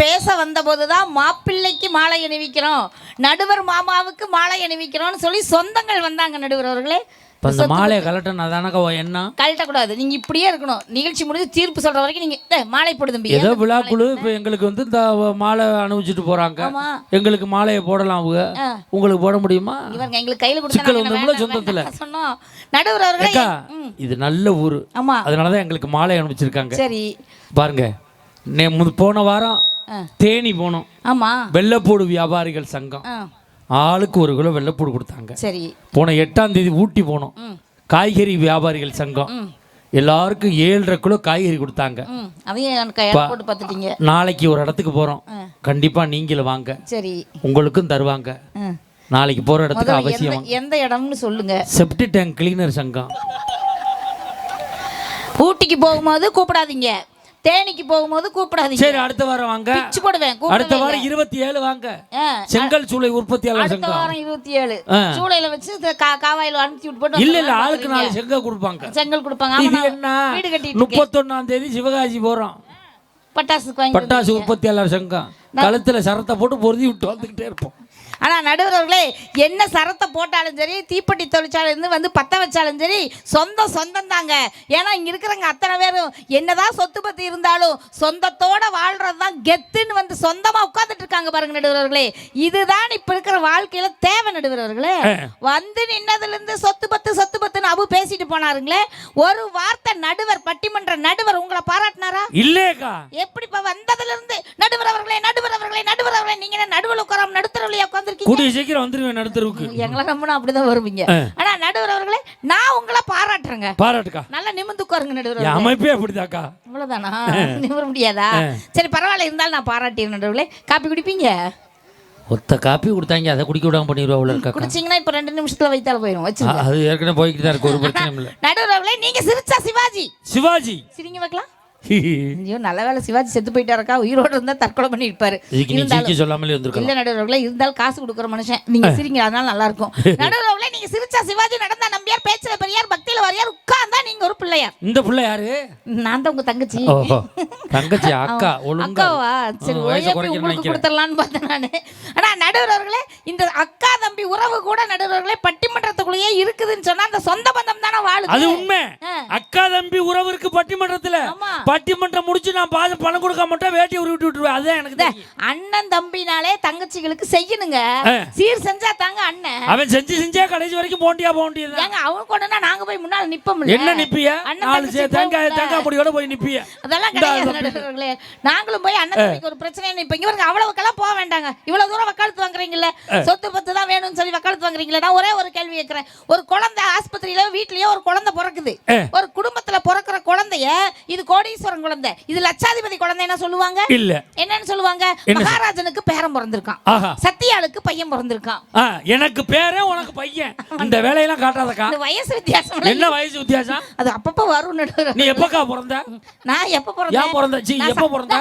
பேச வந்தபோதுதான் மாப்பிள்ளைக்கு மாலை அணிவிக்கிறோம். நடுவர் மாமாவுக்கு மாலை அணிவிக்கிறோம்னு சொல்லி சொந்தங்கள் வந்தாங்க நடுவர் அவர்களே. இப்போ இந்த மாலையை கலட்டனா தானக்கா என்ன? கழட்டக்கூடாது. நீங்க இப்படியே இருக்கணும். நிகழ்ச்சி முடிஞ்சு தீர்ப்பு சொல்ற வரைக்கும் நீங்க "டேய், மாலை போடு தம்பி ஏதோ விழாக்குழு இப்போ எங்களுக்கு வந்து இந்த மாலை அணிவிச்சிட்டு போறாங்க. எங்களுக்கு மாலையை போடலாம் அவங்க. உங்களுக்கு போட முடியுமா? இவங்க எங்களுக்கு கையில சிக்கல் கொடுத்தா வந்துரும்ல சொந்தத்துல. சொன்னோம். நடுவர் அவர்களே இது நல்ல ஊர். ஆமா. அதனால தான் எங்களுக்கு மாலை அனுப்பிச்சிருக்காங்க சரி. பாருங்க. நே போன வாரம். தேனி போனோம். ஆமா. வெள்ளைப்பூடு வியாபாரிகள் சங்கம். ஆளுக்கு ஒரு கிலோ வெள்ளைப்பூடு கொடுத்தாங்க. சரி. போன எட்டாம் தேதி ஊட்டி போனோம். காய்கறி வியாபாரிகள் சங்கம். எல்லாருக்கும் ஏழரை கிலோ காய்கறி கொடுத்தாங்க. நாளைக்கு ஒரு இடத்துக்கு போறோம். கண்டிப்பா நீங்களும் வாங்க. சரி. உங்களுக்கும் தருவாங்க. நாளைக்கு போற இடத்துக்கு அவசியம் எந்த எந்த இடம்னு சொல்லுங்க. செப்டி டேங்க் கிளீனர் சங்கம். ஊட்டிக்கு போகும்போது கூப்பிடாதீங்க. தேனிக்கு போகும்போது கூப்பிடாதீங்க. சரி அடுத்த வாரம் வாங்க. பிச்சு போடுவேன் அடுத்த வாரம் இருபத்தி ஏழு வாங்க. செங்கல் சூளை உற்பத்தியாளர் அடுத்த வாரம் இருபத்தி ஏழு. சூளையில வச்சு காவாயில அனுப்பிச்சு விட்டு போட்டு இல்ல இல்ல ஆளுக்கு. நாலு செங்கல் கொடுப்பாங்க. செங்கல் கொடுப்பாங்க. இது என்ன? வீடு இருக்கேன். முப்பத்தொன்னாம் தேதி சிவகாசி போறோம். வாங்கி பட்டாசு உற்பத்தியாளர் சங்கம். கழுத்துல சரத்தை போட்டு பொருதி விட்டு வந்துகிட்டே இருப்போம். ஆனா நடுவர்களே என்ன சரத்தை போட்டாலும் சரி தீப்பெட்டி தொழிற்சாலை இருந்து வந்து பத்த வச்சாலும் சரி சொந்தம் சொந்தம் தாங்க ஏன்னா இங்க இருக்கிறவங்க அத்தனை பேரும் என்னதான் சொத்து பத்தி இருந்தாலும் சொந்தத்தோட வாழ்றது தான் கெத்துன்னு வந்து சொந்தமா உட்கார்ந்துட்டு இருக்காங்க பாருங்க நடுவர்களே. இதுதான் இப்ப இருக்கிற வாழ்க்கையில தேவை நடுவர்களே. வந்து நின்னதுல இருந்து சொத்து பத்து சொத்து பத்துன்னு அபு பேசிட்டு போனாருங்களே ஒரு வார்த்தை நடுவர் பட்டிமன்ற நடுவர் உங்களை பாராட்டினாரா? இல்லேக்கா எப்படிப்பா வந்ததுல இருந்து நடுவர் அவர்களே நடுவர் அவர்களே நடுவர் அவர்களே நீங்க என்ன நடுவில் உட்காராம நடுத்தரவுலயே உட்காந்துருக்கீங்க கூடிய சீக்கிரம் வந்துருவேன் நடுத்தருவுக்கு எங்களை நம்பினா அப்படிதான் வருவீங்க. ஆனா நடுவர் அவர்களே நான் உங்களை பாராட்டுறேங்க. பாராட்டுக்கா? நல்லா நிமிந்து உட்காருங்க நடுவர் அமைப்பே அப்படிதாக்கா. அவ்வளவுதானா நிமிர முடியாதா? சரி பரவாயில்ல இருந்தாலும் நான் பாராட்டிடுறேன் நடுவுல காப்பி குடிப்பீங்க? ஒத்த காப்பி கொடுத்தாங்க அதை குடிக்க விடாம பண்ணிடுவா அவ்வளோ இருக்காக்கா. குடிச்சீங்கன்னா இப்ப ரெண்டு நிமிஷத்துல வைத்தால போயிடும் வச்சு அது ஏற்கனவே போய்கிட்டு தான் இருக்கு ஒரு பிரச்சனையும் இல்லை. நடுவர் அவர்களே நீங்க சிரிச்சா சிவாஜி. சிவாஜி. சிரிங்க வைக்கலாம். ஐயோ நல்ல வேலை சிவாஜி செத்து போயிட்டாருக்கா? உயிரோட இருந்தா தற்கொலை பண்ணி இருப்பாரு சொல்லாமலே இல்ல நடுவர்களே இருந்தாலும் காசு கொடுக்குற மனுஷன். நீங்க சிரிங்க அதனால நல்லா இருக்கும் நடுவர்களே நீங்க சிரிச்சா சிவாஜி நடந்தா நம்பியார் பேச்சுல பெரியார் பக்தியில வரியார் உட்கார்ந்தா நீங்க ஒரு பிள்ளையார். இந்த புள்ள யாரு நான் தான் உங்க தங்கச்சி. தங்கச்சி அக்கா அக்காவா? சரி உங்களுக்கு. கொடுத்துடலான்னு பார்த்தேன் நானு. ஆனா நடுவர்களே இந்த அக்கா தம்பி உறவு கூட நடுவர்களே பட்டிமன்றத்துக்குள்ளேயே இருக்குதுன்னு சொன்னா அந்த சொந்த பந்தம் தானே அது வாழுது உண்மை. ஆ. அக்கா தம்பி உறவு இருக்கு பட்டிமன்றத்துல. ஆமா. பட்டிமன்றம் முடிச்சு நான் பாதி பணம் கொடுக்க மாட்டேன் வேட்டி உருவிட்டு விட்டுருவேன். அதுதான் எனக்கு. அண்ணன் தம்பினாலே தங்கச்சிகளுக்கு செய்யணுங்க. சீர் செஞ்சா தாங்க அண்ணன். அவன் செஞ்சு செஞ்சே கடைசி வரைக்கும் போண்டியா போண்டியதான் ஏங்க அவன் கொண்டுனா நாங்க போய் முன்னால நிப்போம் என்ன நிப்பிய? நாலு சே தேங்காய். தேங்காய் பொடியோட போய் நிப்பிய? அதெல்லாம் கிடையாது நாங்களும் போய் அண்ணன் தம்பிக்கு ஒரு பிரச்சனை இப்ப இங்க பாருங்க அவ்வளவுக்கெல்லாம் போக வேண்டாங்க. இவ்வளவு தூரம் வக்காலத்து வாங்குறீங்கல்ல? சொத்து பத்து தான் வேணும்னு சொல்லி வக்காலத்து வாங்குறீங்களா நான் ஒரே ஒரு கேள்வி கேட்கிறேன். ஒரு குழந்தை ஆஸ்பத்திரியில வீட்லயே ஒரு குழந்தை பிறக்குது. ஒரு குடும்பத்துல பிறக்கிற குழந்தைய இது கோடீஸ்வரன் குழந்தை. இது லட்சாதிபதி குழந்தை என்ன சொல்லுவாங்க? இல்ல. என்னன்னு சொல்லுவாங்க? மகாராஜனுக்கு பேரன் பிறந்திருக்கான். சத்தியாளுக்கு பையன் பிறந்திருக்கான். எனக்கு பேரே உனக்கு பையன். இந்த வேலையெல்லாம் காட்டாதக்கா. வயசு வித்தியாசம் என்ன வயசு வித்தியாசம்? அது அப்பப்ப வரும் நீ எப்பக்கா பிறந்த? நான் எப்ப பிறந்த? நான் எப்ப பிறந்த?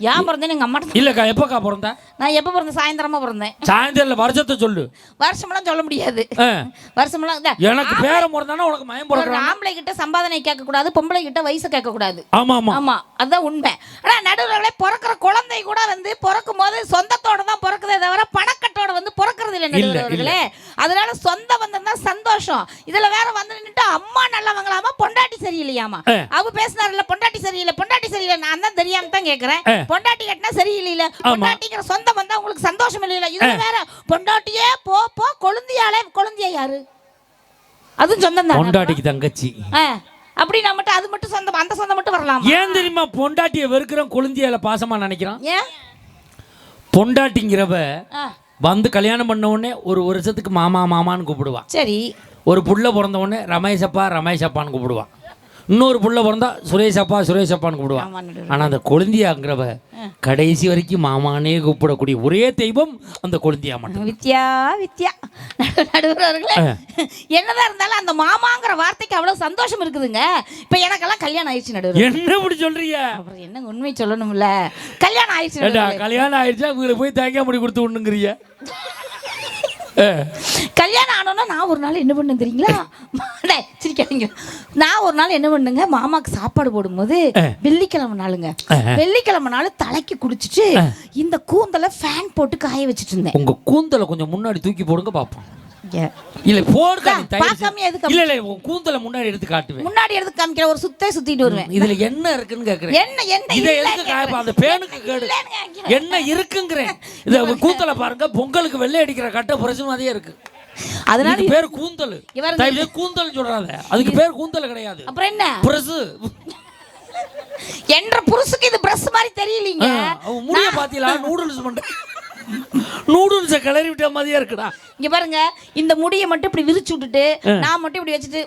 ஏன் பிறந்தேன் எங்க அம்மா இல்லக்கா எப்பக்கா பிறந்த? நான் எப்ப பிறந்தேன்? சாயந்தரமா பிறந்தேன். சாயந்தரம்ல வருஷத்தை சொல்லு. வருஷமெல்லாம் சொல்ல முடியாது. இந்த எனக்கு பேரம் பிறந்தானா உனக்கு மயம் பிறக்கிறான்? ஆம்பளை கிட்ட சம்பாதனை கேட்க கூடாது பொம்பளை கிட்ட வயசு கேட்க கூடாது ஆமா ஆமா. ஆமா அதுதான் உண்மை. ஆனா நடுவுல பிறக்கிற குழந்தை கூட வந்து பிறக்கும் போது சொந்தத்தோட தான் பிறக்குதே தவிர பணக்கட்டோட வந்து பிறக்கிறது இல்லை இல்ல, நடுவர்களே அதனால சொந்த தான் சந்தோஷம். இதுல வேற வந்து நின்னுட்டு அம்மா நல்லவங்களாமா பொண்டாட்டி சரியில்லையாமா. அவ பேசினார்ல பொண்டாட்டி சரியில்லை பொண்டாட்டி சரியில்லை நான் தான் தெரியாம தான் கேக்குறேன். பொண்டாட்டி கட்டினா சரியில்லைல பொண்டாட்டிங்கிற சொந்தம் வந்தா உங்களுக்கு சந்தோஷம் இல்லையில. இதுல வேற பொண்டாட்டியே போ போ கொழுந்தியாலே கொழுந்தியா யாரு? அதுவும் சொந்தம் தான் பொண்டாட்டிக்கு தங்கச்சி. அப்படின்னா மட்டும் அது மட்டும் சொந்தம்? அந்த சொந்தம் மட்டும் வரலாம்? ஏன் தெரியுமா? பொண்டாட்டிய வெறுக்கிறோம் கொழுந்தியால பாசமா நினைக்கிறான்? ஏன்? பொண்டாட்டிங்கிறவ வந்து கல்யாணம் பண்ண உடனே ஒரு வருஷத்துக்கு மாமா மாமான்னு கூப்பிடுவான். சரி. ஒரு புள்ள பிறந்த உடனே ரமேஷப்பா ரமேஷப்பான்னு கூப்பிடுவான். இன்னொரு புள்ள பிறந்தா சுரேஷப்பா சுரேஷப்பான்னு கூப்பிடுவான் ஆமா நடுவர். ஆனா அந்த கொழுந்தியாங்கிறவ கடைசி வரைக்கும் மாமானே கூப்பிடக்கூடிய ஒரே தெய்வம் அந்த கொழுந்தியா மட்டும் வித்யா வித்யா. நடு- நடுவர்களே என்னதான் இருந்தாலும் அந்த மாமாங்கிற வார்த்தைக்கு அவ்வளவு சந்தோஷம் இருக்குதுங்க. இப்ப எனக்கெல்லாம் கல்யாணம் ஆயிடுச்சு நடுவர் என்ன இப்படி சொல்றீங்க? அப்புறம் என்ன உண்மை சொல்லணும்ல? கல்யாணம் ஆயிடுச்சு. கல்யாணம் ஆயிடுச்சா? உங்களுக்கு போய் தேங்காய் முடி கொடுத்து விடணுங்கிறிய கல்யாணம் ஆனோன்னா நான் ஒரு நாள் என்ன பண்ணேன் தெரியுங்களா? சிரிக்காதீங்க. நான் ஒரு நாள் என்ன பண்ணுங்க மாமாக்கு சாப்பாடு போடும்போது வெள்ளிக்கிழமை நாளுங்க. வெள்ளிக்கிழமை நாள் தலைக்கு குடிச்சிட்டு இந்த கூந்தலை ஃபேன் போட்டு காய வச்சுட்டு இருந்தேன். உங்க கூந்தலை கொஞ்சம் முன்னாடி தூக்கி போடுங்க பாப்போம். ஏ, இல்ல தயவு பார்க்காம. எதுக்கு இல்ல இல்ல கூந்தலை முன்னாடி எடுத்து காட்டுவேன். முன்னாடி எடுத்து காமிக்கிற ஒரு சுத்தே சுத்திட்டு வருவேன். இதுல என்ன இருக்குன்னு கேக்குறேன் என்ன என்ன இதை எதுக்கு காயப்பா அந்த பேனுக்கு கேடு. என்ன இருக்குங்கிறேன். இத கூந்தலை பாருங்க பொங்கலுக்கு வெள்ளை அடிக்கிற கட்ட பிரச்சனை மாதிரியே இருக்கு. அதனால பேர் கூந்தல். இவருங்க- கூந்தல் சொல்றாத அதுக்கு பேர் கூந்தல் கிடையாது. அப்புறம் என்ன? பிரசு. என்ற புருஷுக்கு இது பிரஸ் மாதிரி தெரியலீங்க. முடிய பாத்தீங்களா நூடுல்ஸ் பண்ற நூடுல்ஸை கிளறி விட்ட மாதிரியே இருக்குடா. இங்க பாருங்க இந்த முடியை மட்டும் இப்படி விரிச்சு விட்டுட்டு நான் மட்டும் இப்படி வச்சுட்டு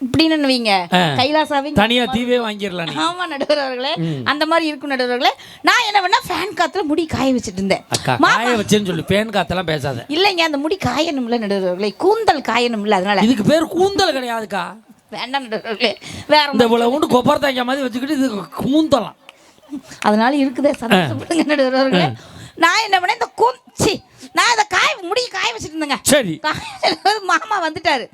இப்படின்னு வைங்க. கைலாசாவே தனியா தீவே வாங்கிடலாம் ஆமா நடுவர் அவர்களே அந்த மாதிரி இருக்கும் நடுவர் அவர்களே நான் என்ன பண்ணா ஃபேன் காத்துல முடி காய வச்சுட்டு இருந்தேன். காய வச்சேன்னு சொல்லு பேன் காத்தெல்லாம் பேசாத. இல்லைங்க அந்த முடி காயணும்ல நடுவர் அவர்களே கூந்தல் காயணும்ல அதனால. இதுக்கு பேர் கூந்தல் கிடையாதுக்கா. வேண்டாம் நடுவர் அவர்களே வேற இந்த உண்டு கொப்பரை தாய்க்கா மாதிரி வச்சுக்கிட்டு இது கூந்தலாம். அதனால இருக்குதே சந்தோஷப்படுங்க நடுவர் அவர்களே நான் என்ன பண்ணேன்? இந்த கூச்சி நான் இதை காய முடி காய வச்சுட்டு இருந்தேங்க சரி. காய மாமா வந்துட்டாரு.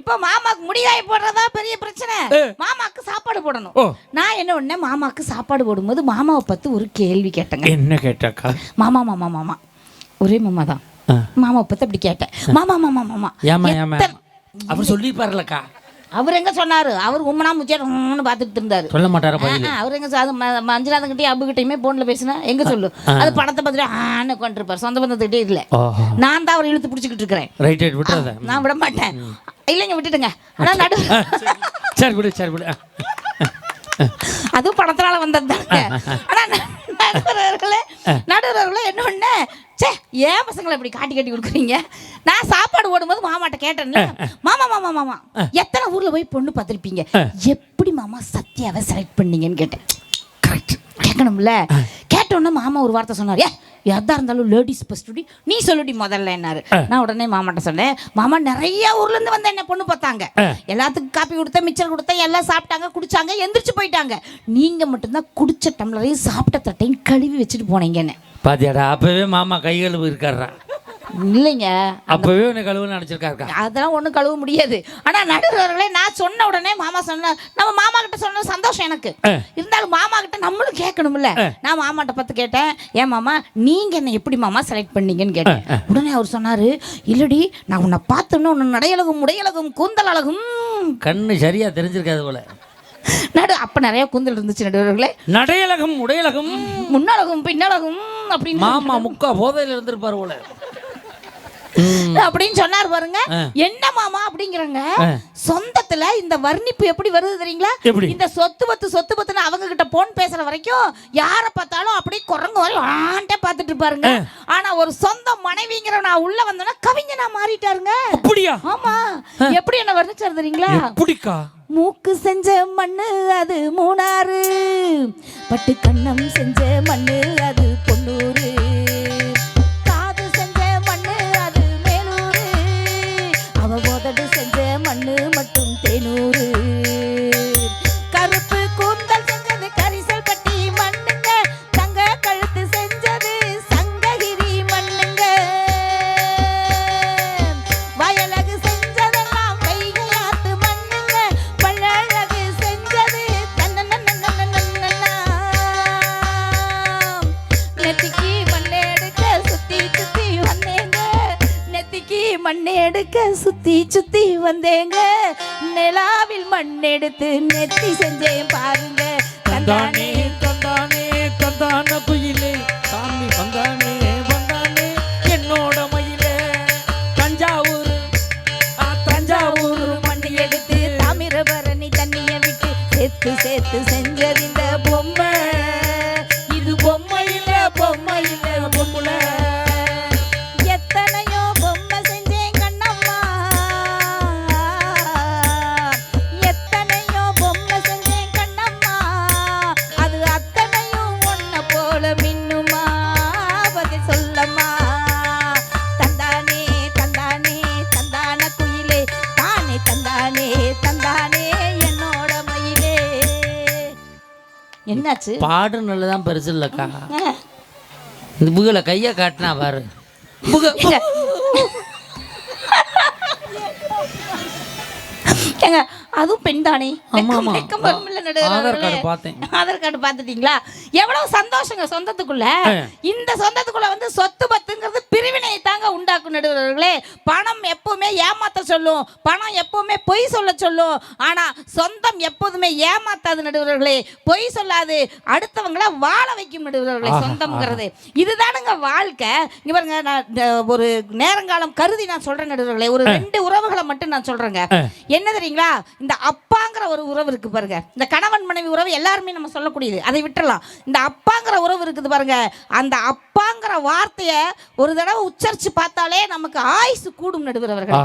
இப்போ மாமாக்கு முடிகாய போடுறதா பெரிய பிரச்சனை. மாமாக்கு சாப்பாடு போடணும். நான் என்ன பண்ணேன்? மாமாக்கு சாப்பாடு போடும்போது மாமாவை பார்த்து ஒரு கேள்வி கேட்டேங்க. என்ன கேட்டாக்கா? மாமா மாமா மாமா. ஒரே மாமா தான். மாமாவை பார்த்து அப்படி கேட்டேன். மாமா மாமா மாமா. ஏமா ஏமா அவர் சொல்லி பாருலக்கா அவர் எங்க சொன்னாரு? அவர் உம்மனா முச்சியாரு பார்த்துட்டு இருந்தாரு. சொல்ல மாட்டாரா அவர் எங்க அது ம- மஞ்சுநாதன்கிட்டயும் அபுகிட்டயுமே போன்ல பேசினா எங்க சொல்லு? அது படத்தை பார்த்துட்டு ஆன்னு உட்காந்துருப்பார் சொந்த பந்தத்துக்கிட்டே இல்ல. நான் தான் அவர் இழுத்து பிடிச்சிக்கிட்டு இருக்கிறேன். நான் விட மாட்டேன். இல்லைங்க விட்டுட்டுங்க. ஆனா நடு சரி. விடு சரி விடு. அதுவும் படத்தினால வந்தது தாங்க ஆனா ந- நடுவர்களே நடுவர்களே என்ன ஒண்ணு? சே ஏன் பசங்களை இப்படி காட்டி காட்டி கொடுக்குறீங்க? நான் சாப்பாடு போடும்போது மாமாட்ட கேட்டேன்ல மாமா மாமா மாமா எத்தனை ஊர்ல போய் பொண்ணு பார்த்திருப்பீங்க? எப்படி மாமா சத்யாவை செலக்ட் பண்ணீங்கன்னு கேட்டேன். கரெக்ட் கேட்கணும்ல? கேட்டோன்னே மாமா ஒரு வார்த்தை சொன்னார். ஏ எதா இருந்தாலும் லேடிஸ் ஃபஸ்ட்டுடி நீ சொல்லுடி முதல்ல என்னாரு. நான் உடனே மாமாட்ட சொன்னேன். மாமா நிறைய ஊர்ல இருந்து வந்து என்ன பொண்ணு பார்த்தாங்க. எல்லாத்துக்கும் காப்பி கொடுத்தேன் மிச்சர் கொடுத்தேன் எல்லாம் சாப்பிட்டாங்க குடிச்சாங்க எந்திரிச்சு போயிட்டாங்க. நீங்க மட்டும்தான் குடிச்ச டம்ளரையும் சாப்பிட்ட தட்டையும் கழுவி வச்சுட்டு போனீங்கன்னு. பாத்தியாடா அப்பவே மாமா கை கழுவு இருக்காரா இல்லைங்க. அப்பவே உன்னை கழுவுன்னு நினைச்சிருக்காருக்கா? அதெல்லாம் ஒன்றும் கழுவ முடியாது. ஆனா நடுவர்களே நான் சொன்ன உடனே மாமா சொன்ன நம்ம மாமா கிட்ட சொன்ன சந்தோஷம் எனக்கு. இருந்தாலும் மாமா கிட்ட நம்மளும் கேட்கணும்ல. நான் மாமாட்ட பார்த்து கேட்டேன் ஏன் மாமா நீங்க என்ன எப்படி மாமா செலக்ட் பண்ணீங்கன்னு கேட்டேன். உடனே அவர் சொன்னாரு இல்லடி நான் உன்னை பார்த்தோன்னு உன்னை நடையழகும் உடையழகும் கூந்தல் அழகும். கண்ணு சரியா தெரிஞ்சிருக்காது போல. நடு அப்ப நிறைய கூந்தல் இருந்துச்சு நடுவர்களே. நடையழகம் உடையழகம். முன்னழகும் பின்னழகும் அப்படின்னு மாமா முக்கா போதையில இருந்திருப்பாரு போல. அப்படின்னு சொன்னார் பாருங்க. என்ன மாமா அப்படிங்கிறாங்க சொந்தத்துல இந்த வர்ணிப்பு எப்படி வருது தெரியுங்களா? இந்த சொத்து பத்து சொத்து பத்துன்னு அவங்க கிட்ட போன் பேசுற வரைக்கும் யார பார்த்தாலும் அப்படியே குரங்கு வரை ஆண்டே பார்த்துட்டு இருப்பாருங்க. ஆனா ஒரு சொந்த மனைவிங்கிற நான் உள்ள வந்தோன்னா கவிஞனா மாறிட்டாருங்க. அப்படியா? ஆமா. எப்படி என்ன வர்ணிச்சாரு தெரியுங்களா? எப்படிக்கா? மூக்கு செஞ்ச மண்ணு அது மூணாறு பட்டு கண்ணம் செஞ்ச மண்ணு அது அவ எடுத்து நெத்தி செஞ்சேன் பாருங்க. தந்தானே என்னாச்சு பாடுனதுல தான் பெருசு இல்லக்கா. இந்த புகல கையை காட்டினா பாரு. புக ஏங்க. அதுவும் பெண் தானே? ஆதார் கார்டு பார்த்தேன். ஆதார் கார்டு பார்த்துட்டீங்களா? எவ்வளவு சந்தோஷங்க சொந்தத்துக்குள்ள. இந்த சொந்தத்துக்குள்ள வந்து சொத்து பத்துங்கிறது பிரிவினை பிரிவினையை தாங்க உண்டாக்கும் நடுவர்களே. பணம் எப்பவுமே ஏமாத்த சொல்லும். பணம் எப்பவுமே பொய் சொல்ல சொல்லும். ஆனா சொந்தம் எப்போதுமே ஏமாத்தாது நடுவர்களே. பொய் சொல்லாது. அடுத்தவங்கள வாழ வைக்கும் நடுவர்களே சொந்தம்ங்கிறது. இதுதானுங்க வாழ்க்கை. இங்க பாருங்க நான் ஒரு நேரங்காலம் கருதி நான் சொல்றேன் நடுவர்களே. ஒரு ரெண்டு உறவுகளை மட்டும் நான் சொல்றேங்க. என்ன தெரியுங்களா? இந்த அப்பாங்கிற ஒரு உறவு இருக்கு பாருங்க. இந்த கணவன் மனைவி உறவு எல்லாருமே நம்ம சொல்லக்கூடியது. அதை விட்டுறலாம். இந்த அப்பாங்கிற உறவு இருக்குது பாருங்க. அந்த அப்பாங்கிற வார்த்தையை ஒரு தடவை சர்ச் பார்த்தாலே நமக்கு ஆயுசு கூடும் நடுவர் அவர்கள்.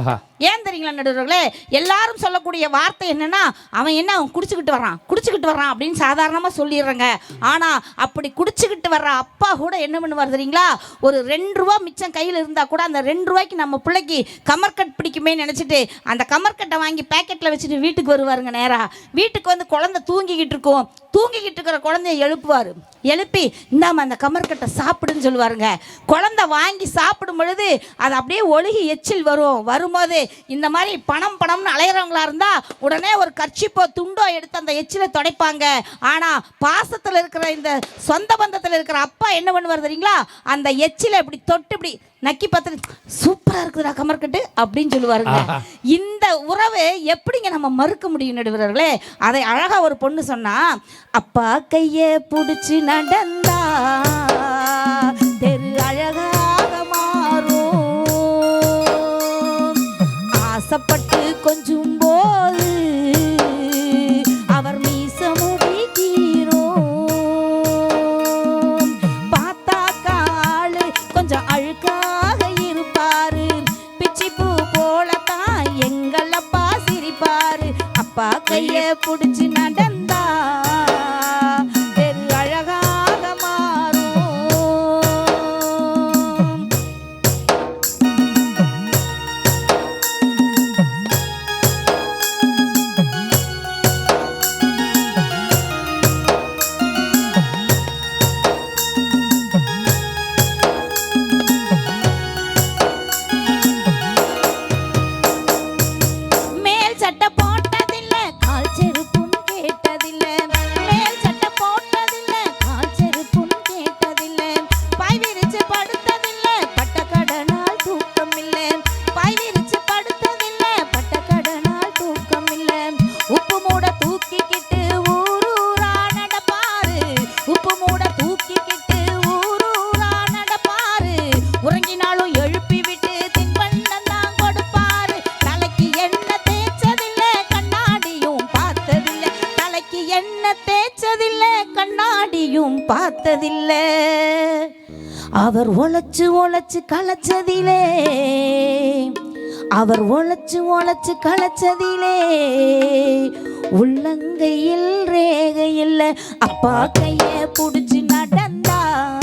ஏன் தெரியுங்களா நடுவர்களே? எல்லாரும் சொல்லக்கூடிய வார்த்தை என்னென்னா அவன் என்ன அவன் குடிச்சுக்கிட்டு வர்றான் குடிச்சுக்கிட்டு வரான் அப்படின்னு சாதாரணமாக சொல்லிடுறேங்க. ஆனால் அப்படி குடிச்சுக்கிட்டு வர்ற அப்பா கூட என்ன பண்ணுவார் தெரியுங்களா? ஒரு ரெண்டு ரூபா மிச்சம் கையில் இருந்தால் கூட அந்த ரெண்டு ரூபாய்க்கு நம்ம பிள்ளைக்கு கமர்கட் பிடிக்குமே நினச்சிட்டு அந்த கமர்கட்டை வாங்கி பேக்கெட்டில் வச்சுட்டு வீட்டுக்கு வருவாருங்க நேராக வீட்டுக்கு வந்து குழந்தை தூங்கிக்கிட்டு இருக்கும். தூங்கிக்கிட்டு இருக்கிற குழந்தைய எழுப்புவார். எழுப்பி இந்தாம அந்த கமர்கட்டை சாப்பிடுன்னு சொல்லுவாருங்க. குழந்தை வாங்கி சாப்பிடும் பொழுது அது அப்படியே ஒழுகி எச்சில் வரும். வரும்போது இந்த மாதிரி பணம் பணம்னு அலையிறவங்களா இருந்தா உடனே ஒரு கர்ச்சிப்போ துண்டோ எடுத்து அந்த எச்சிலை துடைப்பாங்க. ஆனா பாசத்தில் இருக்கிற இந்த சொந்த பந்தத்தில் இருக்கிற அப்பா என்ன பண்ணுவார் தெரியுங்களா? அந்த எச்சிலை இப்படி தொட்டு இப்படி நக்கி பார்த்துட்டு சூப்பரா இருக்குதுடா கமர்கட்டு அப்படின்னு சொல்லுவாருங்க. இந்த உறவு எப்படிங்க நம்ம மறுக்க முடியும் நடுவர்களே அதை அழகா ஒரு பொண்ணு சொன்னா அப்பா கைய புடிச்சு நடந்தா புடிச்சு அவர் உழைச்சு உழைச்சு களைச்சதிலே அவர் உழைச்சு உழைச்சு களைச்சதிலே உள்ளங்கையில் ரேகையில் அப்பா கைய புடிச்சு நடந்தா.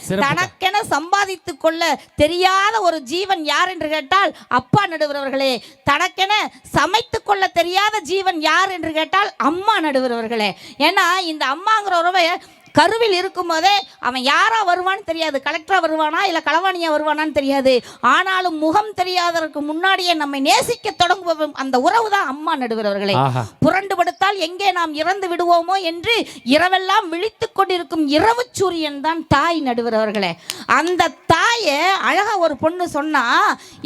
சிறப்பு. தனக்கென சம்பாதித்துக் கொள்ள தெரியாத ஒரு ஜீவன் யார் என்று கேட்டால் அப்பா நடுவர்களே தனக்கென சமைத்துக் கொள்ள தெரியாத ஜீவன் யார் என்று கேட்டால் அம்மா நடுவர்களே ஏன்னா இந்த அம்மாங்கிற உறவை கருவில் இருக்கும்போதே அவன் யாரா வருவான்னு தெரியாது கலெக்டரா வருவானா இல்லை களவாணியா வருவானான்னு தெரியாது. ஆனாலும் முகம் தெரியாததற்கு முன்னாடியே நம்மை நேசிக்க தொடங்குபவன் அந்த உறவு தான் அம்மா நடுவர்களே ஆஹா. புரண்டு படுத்தால் எங்கே நாம் இறந்து விடுவோமோ என்று இரவெல்லாம் விழித்துக் கொண்டிருக்கும் இரவு சூரியன் தான் தாய் நடுவர் அவர்களே. அந்த தாயை அழகா ஒரு பொண்ணு சொன்னா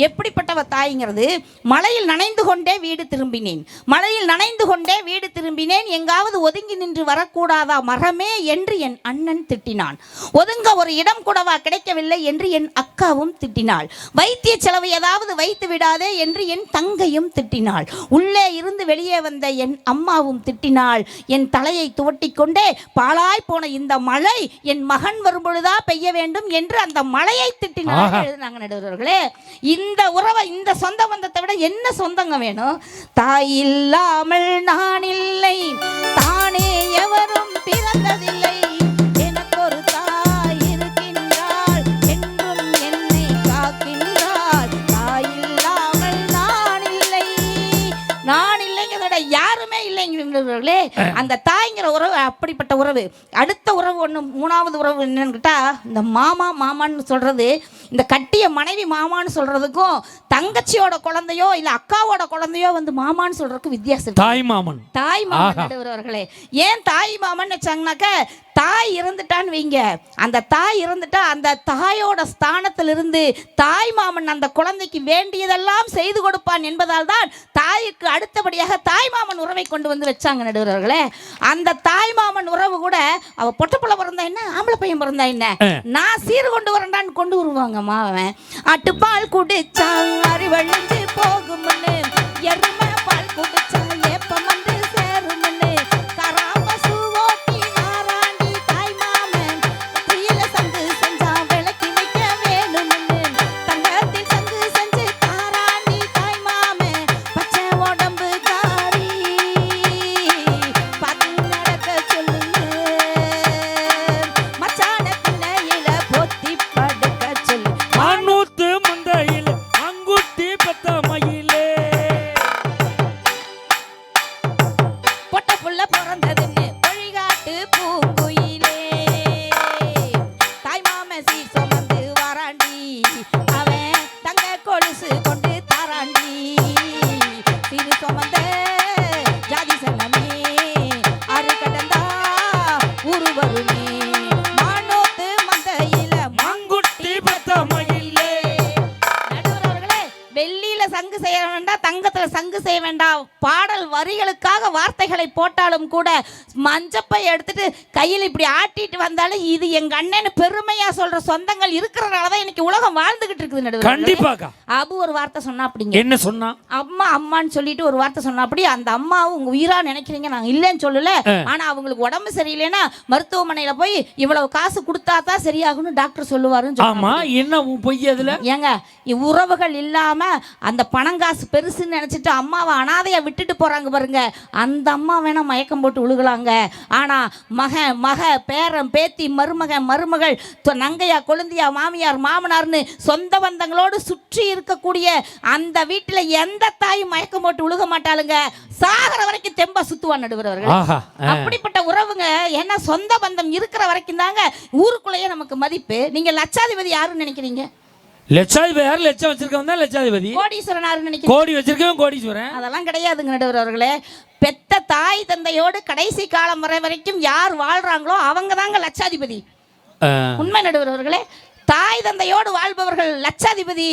எப்படிப்பட்டவ தாய்ங்கிறது? மலையில் நனைந்து கொண்டே வீடு திரும்பினேன். மலையில் நனைந்து கொண்டே வீடு திரும்பினேன். எங்காவது ஒதுங்கி நின்று வரக்கூடாதா மரமே? என்று என் அண்ணன் திட்டினான். ஒதுங்க ஒரு இடம் கூடவா? கிடைக்கவில்லை என்று என் அக்காவும் திட்டினாள். வைத்திய செலவு ஏதாவது வைத்து விடாதே என்று என் தங்கையும் திட்டினாள். உள்ளே இருந்து வெளியே வந்த என் அம்மாவும் திட்டினாள். என் தலையை துவட்டி கொண்டே பாழாய் போன இந்த மழை என் மகன் வரும்பொழுதா பெய்ய வேண்டும் என்று அந்த மழையை திட்டினாள். எழுதினாங்க நடுவர்களே இந்த உறவை இந்த சொந்த பந்தத்தை விட என்ன சொந்தங்க வேணும்? தாய் இல்லாமல் நான் இல்லை தானே எவரும் பிறந்ததில்லை. யாருமே இல்லை இல்லைங்கிறவர்களே அந்த தாய்ங்கிற உறவு அப்படிப்பட்ட உறவு. அடுத்த உறவு ஒன்று மூணாவது உறவு என்னன்னு கேட்டா இந்த மாமா மாமான்னு சொல்றது இந்த கட்டிய மனைவி மாமான்னு சொல்றதுக்கும் தங்கச்சியோட குழந்தையோ இல்ல அக்காவோட குழந்தையோ வந்து மாமான்னு சொல்றதுக்கு வித்தியாசம் தாய் மாமன். தாய் மாமன். நடுவர்களே ஏன் தாய் மாமன் வச்சாங்கனாக்க தாய் இறந்துட்டான்னு வைங்க. அந்த தாய் இறந்துட்டா அந்த தாயோட ஸ்தானத்திலிருந்து தாய் மாமன் அந்த குழந்தைக்கு வேண்டியதெல்லாம் செய்து கொடுப்பான் என்பதால் தான் தாய்க்கு அடுத்தபடியாக தாய் மாமன் உறவை கொண்டு வந்து வச்சாங்க நடுவர்களே. அந்த தாய் மாமன் உறவு கூட அவ பொட்டப்புள்ள பிறந்தா என்ன? ஆம்பளை பையன் பிறந்தா என்ன? நான் சீர் கொண்டு வரேன்டான்னு கொண்டு வருவாங்க மாவன் அட்டுப்பால் குடிச்சா அறிவழிஞ்சு போகும்னு. கொலுசு கொண்டு தாராண்டி. இது சுமந்த சங்கு செய்ய வேண்டாம். பாடல் வரிகளுக்காக வார்த்தைகளை போட்டாலும் கூட மஞ்சப்பை எடுத்துட்டு கையில் இப்படி ஆட்டிட்டு வந்தாலும் இது எங்க அண்ணன்னு பெருமையா சொல்ற சொந்தங்கள் இருக்கிறனால தான் இன்னைக்கு உலகம் வாழ்ந்துகிட்டு இருக்குது நடுவர் கண்டிப்பாக்கா. அபு ஒரு வார்த்தை சொன்னா அப்படிங்க. என்ன சொன்னா? அம்மா அம்மான்னு சொல்லிட்டு ஒரு வார்த்தை சொன்னா அப்படி அந்த அம்மாவை உங்க உயிரா நினைக்கிறீங்க நாங்க இல்லைன்னு சொல்லல. ஆனா அவங்களுக்கு உடம்பு சரியில்லைன்னா மருத்துவமனையில போய் இவ்வளவு காசு கொடுத்தா தான் சரியாகும்னு டாக்டர் சொல்லுவாருன்னு. ஆமா என்ன பொய் அதுல? ஏங்க உறவுகள் இல்லாம அந்த பணங்காசு பெருசுன்னு நினைச்சிட்டு அம்மாவை அனாதையா விட்டுட்டு போறாங்க பாருங்க. அந்த அம்மா வேணா மயக்கம் போட்டு விழுகலாங்க ஆனா மகன் மக பேரன் பேத்தி மருமகன் மருமகள் நங்கையா கொழுந்தியா மாமியார் மாமனார்னு சொந்த பந்தங்களோடு சுற்றி இருக்கக்கூடிய அந்த வீட்டுல எந்த தாயும் மயக்கம் போட்டு விழுக மாட்டாளுங்க. சாகர வரைக்கும் தெம்பா சுத்துவா நடுவர்கள். அப்படிப்பட்ட உறவுங்க ஏன்னா சொந்த பந்தம் இருக்கிற வரைக்கும் தாங்க ஊருக்குள்ளேயே நமக்கு மதிப்பு. நீங்க லட்சாதிபதி யாருன்னு நினைக்கிறீங்க? லட்சாதிபதி லட்சம் வச்சிருக்கவன் தான் லட்சாதிபதி. கோடீஸ்வரன் யாருன்னு நினைக்கிறீங்க கோடி வச்சிருக்கவன் கோடீஸ்வரன். அதெல்லாம் கிடையாதுங்க நடுவர் அவர்களே. பெத்த தாய் தந்தையோடு கடைசி காலம் வரை வரைக்கும் யார் வாழ்றாங்களோ அவங்க தாங்க லட்சாதிபதி. உண்மை நடுவர் அவர்களே தாய் தந்தையோடு வாழ்பவர்கள் லட்சாதிபதி.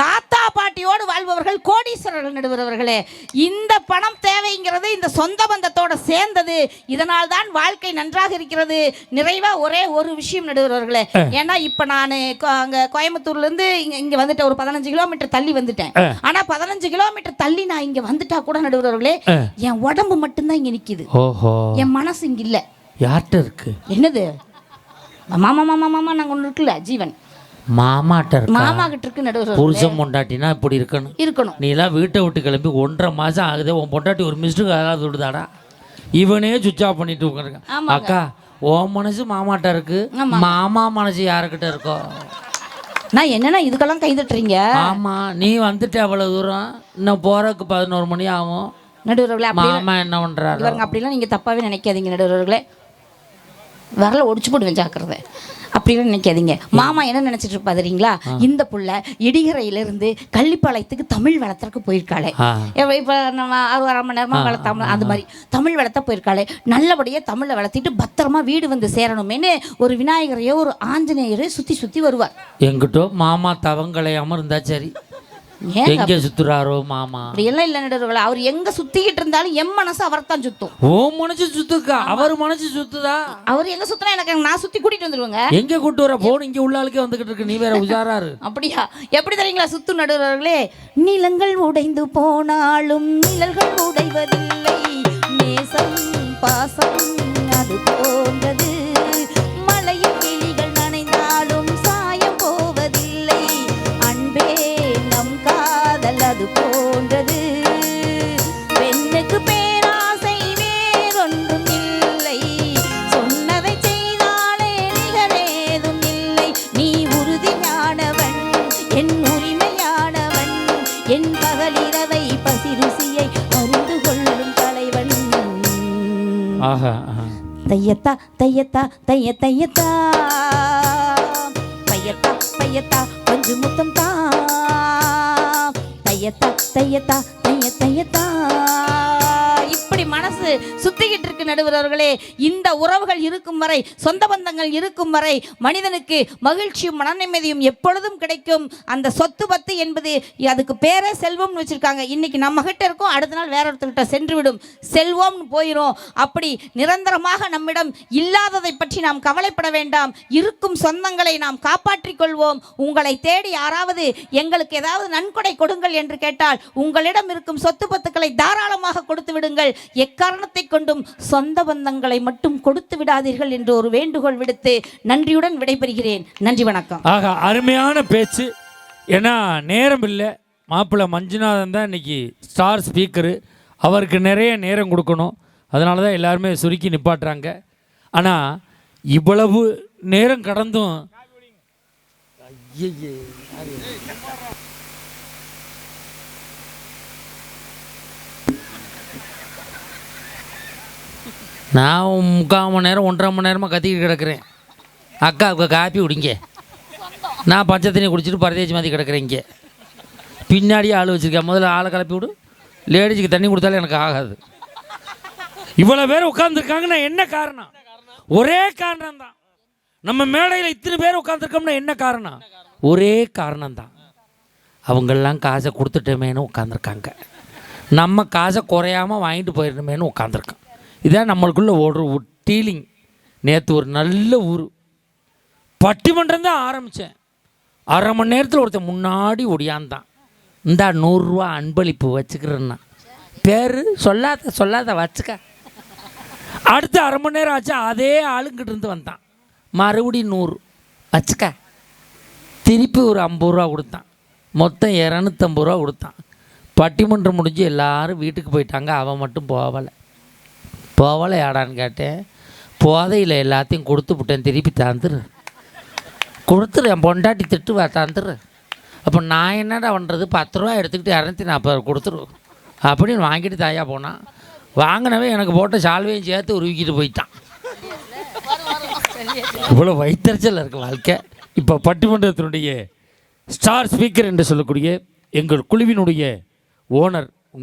தாத்தா பாட்டியோடு வாழ்பவர்கள் கோடீஸ்வரர்கள் நடுவர் அவர்களே இந்த பணம் தேவைங்கிறது இந்த சொந்த பந்தத்தோட சேர்ந்தது. இதனால் தான் வாழ்க்கை நன்றாக இருக்கிறது. நிறைவா ஒரே ஒரு விஷயம் நடுவர் அவர்களே ஏன்னா இப்ப நான் அங்க கோயம்புத்தூர்ல இருந்து இங்க இங்க வந்துட்டேன் ஒரு பதினஞ்சு கிலோமீட்டர் தள்ளி வந்துட்டேன். ஆனா பதினஞ்சு கிலோமீட்டர் தள்ளி நான் இங்க வந்துட்டா கூட நடுவர் அவர்களே என் உடம்பு மட்டும்தான் இங்க நிக்குது. ஓஹோ. என் மனசு இங்க இல்ல. யார்கிட்ட இருக்கு? என்னது? மாமா மாமா மாமா நாங்க ஒன்று இருக்குல்ல ஜீவன். மாமாட்ட மாமா கிட்ட இருக்கு நடுவர் புருஷன் பொண்டாட்டினா இப்படி இருக்கணும். இருக்கணும். நீ எல்லாம் வீட்டை விட்டு கிளம்பி ஒன்றரை மாசம் ஆகுது. உன் பொண்டாட்டி ஒரு மிஸ்டுக்கு அதாவது விடுதாடா? இவனே சுவிச் ஆஃப் பண்ணிட்டு உட்காந்துருக்கான். அக்கா உன் மனசு மாமாட்ட இருக்கு. மாமா மனசு யாருக்கிட்ட இருக்கோ? நான் என்னன்னா இதுக்கெல்லாம் கை தட்டுறீங்க ஆமா நீ வந்துட்டு அவ்வளவு தூரம். இன்னும் போறதுக்கு பதினோரு மணி ஆகும். நடுவர்களே மாமா என்ன பண்றாரு? அப்படிலாம் நீங்க தப்பாவே நினைக்காதீங்க நடுவர்களே வரல ஒடிச்சு போடுவேன் ஜாக்கிரதை. அப்படிலாம் நினைக்காதீங்க. மாமா என்ன நினைச்சிட்டு இருப்பா தெரியுங்களா? இந்த புள்ள இடிகரையில இருந்து கள்ளிப்பாளையத்துக்கு தமிழ் வளர்த்துறக்கு போயிருக்காளே. இப்ப- நம்ம அரை மணி நேரமா வளர்த்தாம அந்த மாதிரி தமிழ் வளர்த்த போயிருக்காளே. நல்லபடியா தமிழை வளர்த்திட்டு பத்திரமா வீடு வந்து சேரணுமேனு ஒரு விநாயகரையோ ஒரு ஆஞ்சநேயரையோ சுத்தி சுத்தி வருவார். எங்கிட்டோ மாமா தவங்களையாம இருந்தா சரி. எங்க சுத்துறாரோ மாமா? அப்படியெல்லாம் இல்லை நடுவர்களே. அவர் எங்க சுத்திக்கிட்டு இருந்தாலும் என் மனசு அவர்தான் சுத்தும். ஓ மனசு சுத்துக்கா? அவர் மனசு சுத்துதா? அவர் எங்க சுத்தினா எனக்கு நான் சுத்தி கூட்டிட்டு வந்துருவேங்க. எங்க கூட்டு வர? போன் இங்க உள்ள ஆளுக்கே வந்துகிட்டு இருக்கு. நீ வேற உஷாராரு. அப்படியா? எப்படி தெரியுங்களா சுத்து நடுவர்களே? நிலங்கள் உடைந்து போனாலும் நிழல்கள் உடைவதில்லை. நேசம் பாசம் அது போன்றது. தையத்தா தையத்தா தைய தையத்தா. பையத்தா பையத்தா கொஞ்சம் முத்தம் தா. தையத்தா தையத்தா தையத்தா நடுவரவர்களே இந்த உறவுகள் இருக்கும் வரை சொந்த பந்தங்கள் இருக்கும் வரை மனிதனுக்கு மகிழ்ச்சியும் மனநிம்மதியும் எப்பொழுதும் கிடைக்கும். அந்த சொத்து பத்து என்பது அதுக்கு பேரே செல்வம்னு வச்சிருக்காங்க. இன்னைக்கு நம்ம கிட்ட இருக்கும் அடுத்த நாள் வேற ஒருத்தர்கிட்ட சென்றுவிடும். செல்வம்னு போயிடும் அப்படி நிரந்தரமாக நம்மிடம் இல்லாததை பற்றி நாம் கவலைப்பட வேண்டாம். இருக்கும் சொந்தங்களை நாம் காப்பாற்றிக் கொள்வோம். உங்களை தேடி யாராவது எங்களுக்கு ஏதாவது நன்கொடை கொடுங்கள் என்று கேட்டால் உங்களிடம் இருக்கும் சொத்து பத்துக்களை தாராளமாக கொடுத்து விடுங்கள். எக்காரணத்தை கொண்டும் சொந்த பந்தங்களை மட்டும் கொடுத்து விடாதீர்கள் என்று ஒரு வேண்டுகோள் விடுத்து நன்றியுடன் விடைபெறுகிறேன். நன்றி வணக்கம். ஆகா அருமையான பேச்சு. ஏன்னா நேரம் இல்லை. மாப்பிள்ளை மஞ்சுநாதன் தான் இன்னைக்கு ஸ்டார் ஸ்பீக்கரு அவருக்கு நிறைய நேரம் கொடுக்கணும். அதனால தான் எல்லாருமே சுருக்கி நிப்பாட்டுறாங்க. ஆனால் இவ்வளவு நேரம் கடந்தும் ஐயையே. நான் முக்கால் மணி நேரம் ஒன்றரை மணி நேரமாக கத்திக்கிட்டு கிடக்கிறேன். அக்காவுக்கு காப்பி குடிங்க. நான் பச்சை தண்ணி குடிச்சிட்டு பரதேஜ் மாதிரி கிடக்கிறேன் இங்கே. பின்னாடியே ஆள் வச்சுருக்கேன். முதல்ல ஆளை கிளப்பி விடு. லேடிஸுக்கு தண்ணி கொடுத்தாலும் எனக்கு ஆகாது. இவ்வளோ பேர் உட்காந்துருக்காங்கன்னா என்ன காரணம்? ஒரே காரணம் தான் நம்ம மேடையில் இத்தனை பேர் உட்காந்துருக்கோம்னா என்ன காரணம்? ஒரே காரணம் தான் அவங்கெல்லாம் காசை கொடுத்துட்டோமேனு உட்காந்துருக்காங்க நம்ம காசை குறையாம வாங்கிட்டு போயிடணுமேனு உட்காந்துருக்கோம் இதான் நம்மளுக்குள்ளே ஓடுற ஒரு டீலிங் நேற்று ஒரு நல்ல ஊர். பட்டிமன்றம் தான் ஆரம்பித்தேன் அரை மணி நேரத்தில் ஒருத்தன் முன்னாடி ஒடியாந்தான் இந்தா நூறுரூவா அன்பளிப்பு வச்சுக்கிறேன்னா. பேர் சொல்லாத சொல்லாத வச்சுக்க. அடுத்து அரை மணி நேரம் ஆச்சு அதே ஆளுங்கிட்ட இருந்து வந்தான். மறுபடியும் நூறு. வச்சுக்க. திருப்பி ஒரு ஐம்பது ரூபா கொடுத்தான். மொத்தம் இரநூத்தம்பது ரூபா கொடுத்தான். பட்டிமன்றம் முடிஞ்சு எல்லாரும் வீட்டுக்கு போயிட்டாங்க. அவன் மட்டும் போகலை. போகலையாடான்னு கேட்டேன். போதையில் எல்லாத்தையும் கொடுத்து விட்டேன் திருப்பி தந்துரு. கொடுத்துரு என் பொண்டாட்டி திட்டுவா தந்துரு. அப்போ நான் என்னடா பண்ணுறது பத்து ரூபா எடுத்துக்கிட்டு இரநூத்தி நாற்பது கொடுத்துரு. அப்படின்னு வாங்கிட்டு தாயா போனான் வாங்கினவே எனக்கு போட்ட சால்வையும் சேர்த்து உருவிக்கிட்டு போயிட்டான். இவ்வளோ வைத்தறிச்சல் இருக்கு வாழ்க்கை. இப்போ பட்டிமன்றத்தினுடைய ஸ்டார் ஸ்பீக்கர் என்று சொல்லக்கூடிய எங்கள் குழுவினுடைய ஓனர்